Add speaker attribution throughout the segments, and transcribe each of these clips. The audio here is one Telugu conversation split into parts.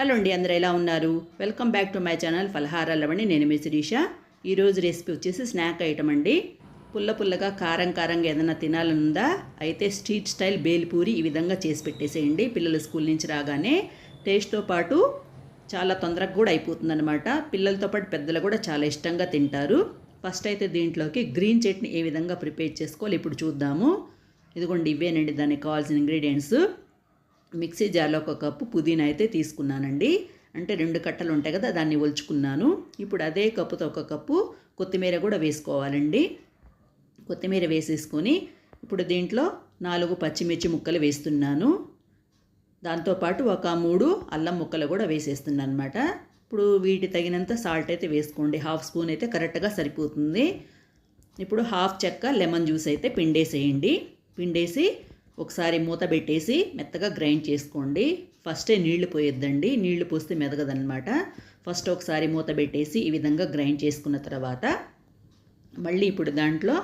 Speaker 1: హలో అండి అందరూ ఎలా ఉన్నారు? Welcome back to my channel ఫలహారాలవండి నేను మీ శిరీష. ఈరోజు రెసిపీ వచ్చేసి స్నాక్ ఐటమ్ అండి. పుల్ల పుల్లగా కారం కారంగా ఏదైనా తినాలనుందా? అయితే స్ట్రీట్ స్టైల్ బేల్పూరి ఈ విధంగా చేసి పెట్టేసేయండి. పిల్లలు స్కూల్ నుంచి రాగానే టేస్ట్తో పాటు చాలా తొందరగా కూడా అయిపోతుందన్నమాట. పిల్లలతో పాటు పెద్దలు కూడా చాలా ఇష్టంగా తింటారు. ఫస్ట్ అయితే దీంట్లోకి గ్రీన్ చట్నీ ఏ విధంగా ప్రిపేర్ చేసుకోవాలి ఇప్పుడు చూద్దాము. ఇదిగోండి ఇవేనండి దానికి కావాల్సిన ఇంగ్రీడియంట్స్. మిక్సీ జార్లో ఒక కప్పు పుదీనా అయితే తీసుకున్నానండి. అంటే రెండు కట్టలు ఉంటాయి కదా దాన్ని ఒలుచుకున్నాను. ఇప్పుడు అదే కప్పుతో ఒక కప్పు కొత్తిమీర కూడా వేసుకోవాలండి. కొత్తిమీర వేసేసుకొని ఇప్పుడు దీంట్లో నాలుగు పచ్చిమిర్చి ముక్కలు వేస్తున్నాను. దాంతోపాటు ఒక మూడు అల్లం ముక్కలు కూడా వేసేస్తున్నాను అనమాట ఇప్పుడు వీటి తగినంత సాల్ట్ అయితే వేసుకోండి. హాఫ్ స్పూన్ అయితే కరెక్ట్గా సరిపోతుంది. ఇప్పుడు హాఫ్ చెక్క లెమన్ జ్యూస్ అయితే పిండేసేయండి. పిండేసి ఒకసారి మూత పెట్టేసి మెత్తగా గ్రైండ్ చేసుకోండి. ఫస్టే నీళ్ళు పోయొద్దండి. నీళ్ళు పోస్తే మెదగదనమాట ఫస్ట్ ఒకసారి మూత పెట్టేసి ఈ విధంగా గ్రైండ్ చేసుకున్న తర్వాత మళ్ళీ ఇప్పుడు దాంట్లో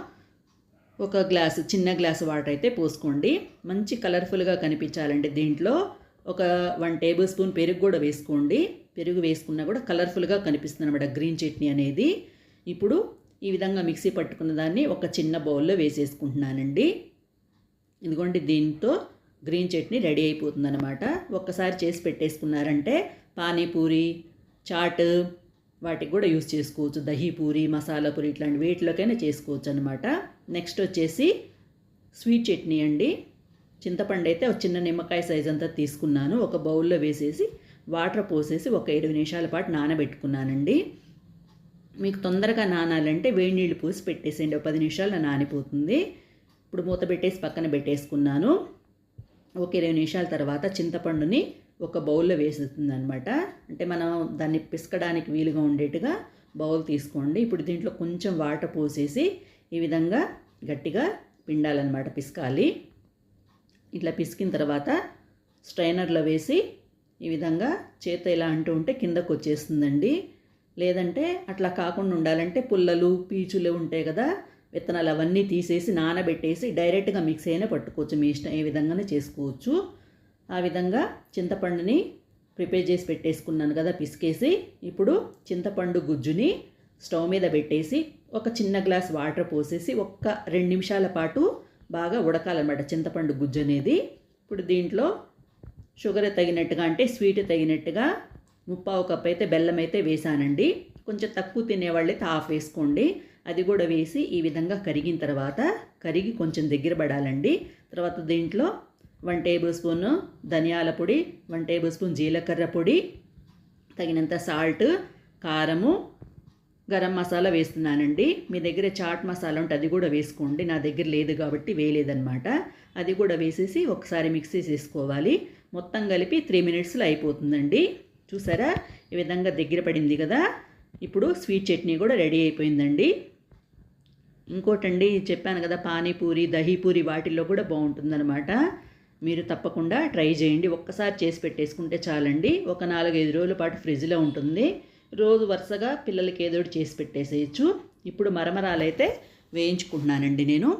Speaker 1: ఒక గ్లాసు చిన్న గ్లాసు వాటర్ అయితే పోసుకోండి. మంచి కలర్ఫుల్గా కనిపించాలండి దీంట్లో. ఒక వన్ టేబుల్ స్పూన్ పెరుగు కూడా వేసుకోండి. పెరుగు వేసుకున్నా కూడా కలర్ఫుల్గా కనిపిస్తుంది అనమాట గ్రీన్ చట్నీ అనేది. ఇప్పుడు ఈ విధంగా మిక్సీ పట్టుకున్న దాన్ని ఒక చిన్న బౌల్లో వేసేసుకుంటున్నానండి. ఇదిగోండి దీంతో గ్రీన్ చట్నీ రెడీ అయిపోతుందన్నమాట. ఒక్కసారి చేసి పెట్టేసుకున్నారంటే పానీపూరి చాట్ వాటికి కూడా యూస్ చేసుకోవచ్చు. దహీ పూరి మసాలా పూరి ఇట్లాంటి వీటిలోకైనా చేసుకోవచ్చు అనమాట నెక్స్ట్ వచ్చేసి స్వీట్ చట్నీ అండి. చింతపండు అయితే ఒక చిన్న నిమ్మకాయ సైజ్ అంతా తీసుకున్నాను. ఒక బౌల్లో వేసేసి వాటర్ పోసేసి ఒక ఇరవై నిమిషాల పాటు నానబెట్టుకున్నానండి. మీకు తొందరగా నానాలంటే వేడి నీళ్ళు పోసి పెట్టేసేయండి. ఒక పది నిమిషాలు నానిపోతుంది. ఇప్పుడు మూత పెట్టేసి పక్కన పెట్టేసుకున్నాను. ఒక ఇరవై నిమిషాల తర్వాత చింతపండుని ఒక బౌల్లో వేసేస్తుంది అనమాట అంటే మనం దాన్ని పిసకడానికి వీలుగా ఉండేట్టుగా బౌల్ తీసుకోండి. ఇప్పుడు దీంట్లో కొంచెం వాటర్ పోసేసి ఈ విధంగా గట్టిగా పిండాలన్నమాట పిసకాలి. ఇట్లా పిసికిన తర్వాత స్ట్రైనర్లో వేసి ఈ విధంగా చేత ఇలా అంటూ ఉంటే కిందకు వచ్చేస్తుందండి. లేదంటే అట్లా కాకుండా ఉండాలంటే పుల్లలు పీచులు ఉంటాయి కదా విత్తనాలు అవన్నీ తీసేసి నానబెట్టేసి డైరెక్ట్గా మిక్స్ అయినా పట్టుకోవచ్చు. మీ ఇష్టం ఏ విధంగానే చేసుకోవచ్చు. ఆ విధంగా చింతపండుని ప్రిపేర్ చేసి పెట్టేసుకున్నాను కదా పిసికేసి. ఇప్పుడు చింతపండు గుజ్జుని స్టవ్ మీద పెట్టేసి ఒక చిన్న గ్లాస్ వాటర్ పోసేసి ఒక్క రెండు నిమిషాల పాటు బాగా ఉడకాలన్నమాట చింతపండు గుజ్జు అనేది. ఇప్పుడు దీంట్లో షుగర్ తగినట్టుగా అంటే స్వీట్ తగినట్టుగా ముప్పావు కప్ అయితే బెల్లం అయితే వేసానండి. కొంచెం తక్కువ తినేవాళ్ళైతే హాఫ్ వేసుకోండి. అది కూడా వేసి ఈ విధంగా కరిగిన తర్వాత కరిగి కొంచెం దగ్గర పడాలండి. తర్వాత దీంట్లో వన్ టేబుల్ స్పూన్ ధనియాల పొడి వన్ టేబుల్ స్పూన్ జీలకర్ర పొడి తగినంత సాల్ట్ కారము గరం మసాలా వేస్తున్నానండి. మీ దగ్గర చాట్ మసాలా ఉంటే అది కూడా వేసుకోండి. నా దగ్గర లేదు కాబట్టి వేయలేదన్నమాట. అది కూడా వేసేసి ఒకసారి మిక్సీ చేసుకోవాలి మొత్తం కలిపి త్రీ మినిట్స్లో అయిపోతుందండి. చూసారా? ఈ విధంగా దగ్గర పడింది కదా? ఇప్పుడు స్వీట్ చట్నీ కూడా రెడీ అయిపోయిందండి. ఇంకోటండి చెప్పాను కదా పానీపూరి దహీపూరి వాటిల్లో కూడా బాగుంటుందన్నమాట. మీరు తప్పకుండా ట్రై చేయండి. ఒక్కసారి చేసి పెట్టేసుకుంటే చాలండి. ఒక నాలుగైదు రోజుల పాటు ఫ్రిడ్జ్లో ఉంటుంది. రోజు వరుసగా పిల్లలకి ఏదో చేసి పెట్టేసేయచ్చు. ఇప్పుడు మరమరాలు అయితే వేయించుకుంటున్నానండి నేను.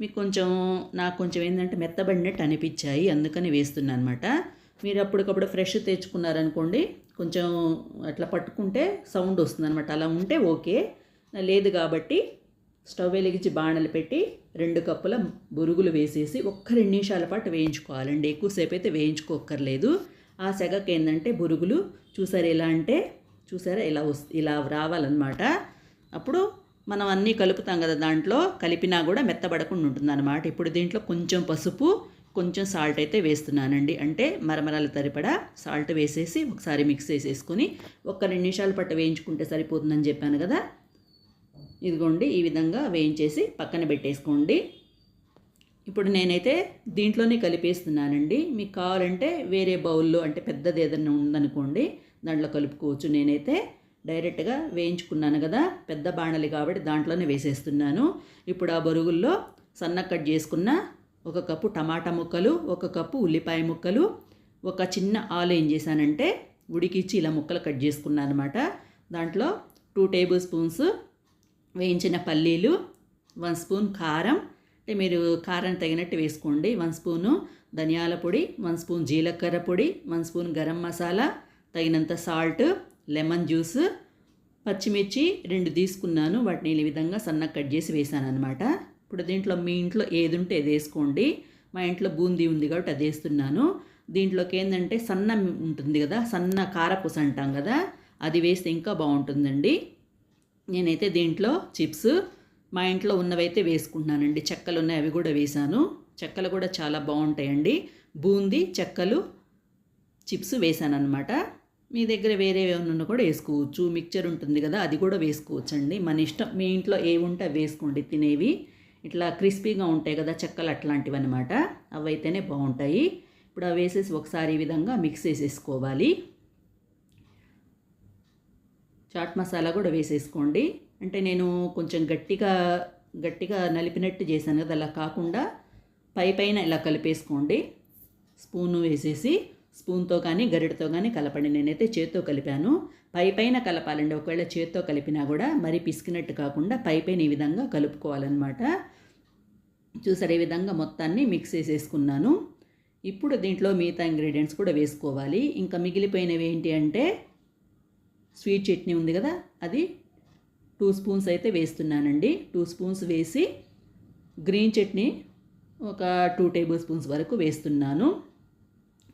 Speaker 1: మీకు కొంచెం నాకు కొంచెం ఏంటంటే మెత్తబడినట్టు అనిపించాయి. అందుకని వేస్తున్నాను అనమాట మీరు అప్పటికప్పుడు ఫ్రెష్ తెచ్చుకున్నారనుకోండి కొంచెం అట్లా పట్టుకుంటే సౌండ్ వస్తుంది అనమాట అలా ఉంటే ఓకే. లేదు కాబట్టి స్టవ్ వెలిగించి బాణలు పెట్టి రెండు కప్పుల బురుగులు వేసేసి ఒక్క రెండు నిమిషాల పాటు వేయించుకోవాలండి. ఎక్కువసేపు అయితే వేయించుకోక్కర్లేదు. ఆ సెగకి ఏంటంటే బురుగులు చూసారు ఎలా అంటే చూసారా ఇలా వస్ ఇలా రావాలన్నమాట. అప్పుడు మనం అన్నీ కలుపుతాం కదా దాంట్లో కలిపినా కూడా మెత్తబడకుండా ఉంటుందన్నమాట. ఇప్పుడు దీంట్లో కొంచెం పసుపు కొంచెం సాల్ట్ అయితే వేస్తున్నానండి. అంటే మరమరాల తరిపడా సాల్ట్ వేసేసి ఒకసారి మిక్స్ చేసేసుకొని ఒక రెండు నిమిషాల పట్టు వేయించుకుంటే సరిపోతుందని చెప్పాను కదా. ఇదిగోండి ఈ విధంగా వేయించేసి పక్కన పెట్టేసుకోండి. ఇప్పుడు నేనైతే దీంట్లోనే కలిపేస్తున్నానండి. మీకు కావాలంటే వేరే బౌల్లో అంటే పెద్దది ఏదైనా ఉందనుకోండి దాంట్లో కలుపుకోవచ్చు. నేనైతే డైరెక్ట్గా వేయించుకున్నాను కదా పెద్ద బాణలి కాబట్టి దాంట్లోనే వేసేస్తున్నాను. ఇప్పుడు ఆ బరుగుల్లో సన్న కట్ చేసుకున్న ఒక కప్పు టమాటా ముక్కలు ఒక కప్పు ఉల్లిపాయ ముక్కలు ఒక చిన్న ఆలు ఏం చేశానంటే ఉడికిచ్చి ఇలా ముక్కలు కట్ చేసుకున్నాను అనమాట దాంట్లో టూ టేబుల్ స్పూన్స్ వేయించిన పల్లీలు వన్ స్పూన్ కారం. అంటే మీరు కారం తగినట్టు వేసుకోండి. వన్ స్పూను ధనియాల పొడి వన్ స్పూన్ జీలకర్ర పొడి వన్ స్పూన్ గరం మసాలా తగినంత సాల్ట్ లెమన్ జ్యూస్ పచ్చిమిర్చి రెండు తీసుకున్నాను. వాటిని ఈ విధంగా సన్నగా కట్ చేసి వేసాను అనమాట ఇప్పుడు దీంట్లో మీ ఇంట్లో ఏది ఉంటే అది వేసుకోండి. మా ఇంట్లో బూందీ ఉంది కాబట్టి అది వేస్తున్నాను. దీంట్లోకి ఏంటంటే సన్న ఉంటుంది కదా సన్న కారపూస అంటాం కదా అది వేస్తే ఇంకా బాగుంటుందండి. నేనైతే దీంట్లో చిప్స్ మా ఇంట్లో ఉన్నవైతే వేసుకుంటున్నానండి. చెక్కలు ఉన్నాయి అవి కూడా వేశాను. చెక్కలు కూడా చాలా బాగుంటాయండి. బూందీ చెక్కలు చిప్స్ వేసాను అనమాట మీ దగ్గర వేరే ఏమన్నా కూడా వేసుకోవచ్చు. మిక్చర్ ఉంటుంది కదా అది కూడా వేసుకోవచ్చండి. మన ఇష్టం మీ ఇంట్లో ఏ ఉంటే అవి వేసుకోండి తినేవి. ఇట్లా క్రిస్పీగా ఉంటాయి కదా చెక్కలు అట్లాంటివి అనమాట అవి అయితేనే బాగుంటాయి. ఇప్పుడు అవి వేసేసి ఒకసారి ఈ విధంగా మిక్స్ చేసేసుకోవాలి. చాట్ మసాలా కూడా వేసేసుకోండి. అంటే నేను కొంచెం గట్టిగా గట్టిగా నలిపినట్టు చేశాను కదా అలా కాకుండా పై పైన ఇలా కలిపేసుకోండి. స్పూను వేసేసి స్పూన్తో కానీ గరిటతో కానీ కలపండి. నేనైతే చేత్తో కలిపాను. పై పైన కలపాలండి. ఒకవేళ చేత్తో కలిపినా కూడా మరి పిసికినట్టు కాకుండా పై పైన ఈ విధంగా కలుపుకోవాలన్నమాట. చూసారు ఈ విధంగా మొత్తాన్ని మిక్స్ చేసేసుకున్నాను. ఇప్పుడు దీంట్లో మిగతా ఇంగ్రీడియంట్స్ కూడా వేసుకోవాలి. ఇంకా మిగిలిపోయినవి ఏంటి అంటే స్వీట్ చట్నీ ఉంది కదా అది టూ స్పూన్స్ అయితే వేస్తున్నానండి. టూ స్పూన్స్ వేసి గ్రీన్ చట్నీ ఒక టూ టేబుల్ స్పూన్స్ వరకు వేస్తున్నాను.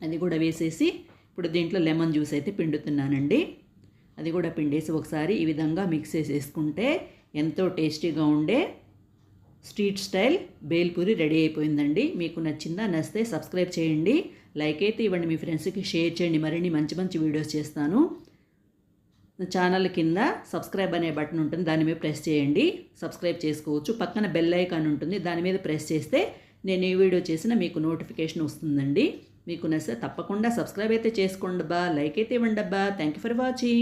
Speaker 1: అది కూడా వేసేసి ఇప్పుడు దీంట్లో లెమన్ జ్యూస్ అయితే పిండుతున్నానండి. అది కూడా పిండేసి ఒకసారి ఈ విధంగా మిక్స్ చేసేసుకుంటే ఎంతో టేస్టీగా ఉండే స్ట్రీట్ స్టైల్ బేల్పూరి రెడీ అయిపోయిందండి. మీకు నచ్చిందా నచ్చితే సబ్స్క్రైబ్ చేయండి. లైక్ అయితే ఇవ్వండి మీ ఫ్రెండ్స్కి షేర్ చేయండి. మరిన్ని మంచి మంచి వీడియోస్ చేస్తాను. ఛానల్ కింద సబ్స్క్రైబ్ అనే బటన్ ఉంటుంది దాని మీద ప్రెస్ చేయండి. సబ్స్క్రైబ్ చేసుకోవచ్చు. పక్కన బెల్ ఐకాన్ ఉంటుంది దాని మీద ప్రెస్ చేస్తే నేను ఏ వీడియో చేసినా మీకు నోటిఫికేషన్ వస్తుందండి. మీకు నచ్చితే తప్పకుండా సబ్స్క్రైబ్ అయితే చేసుకోండి బా లైక్ అయితే ఇవ్వండి అబ్బా. Thank you for watching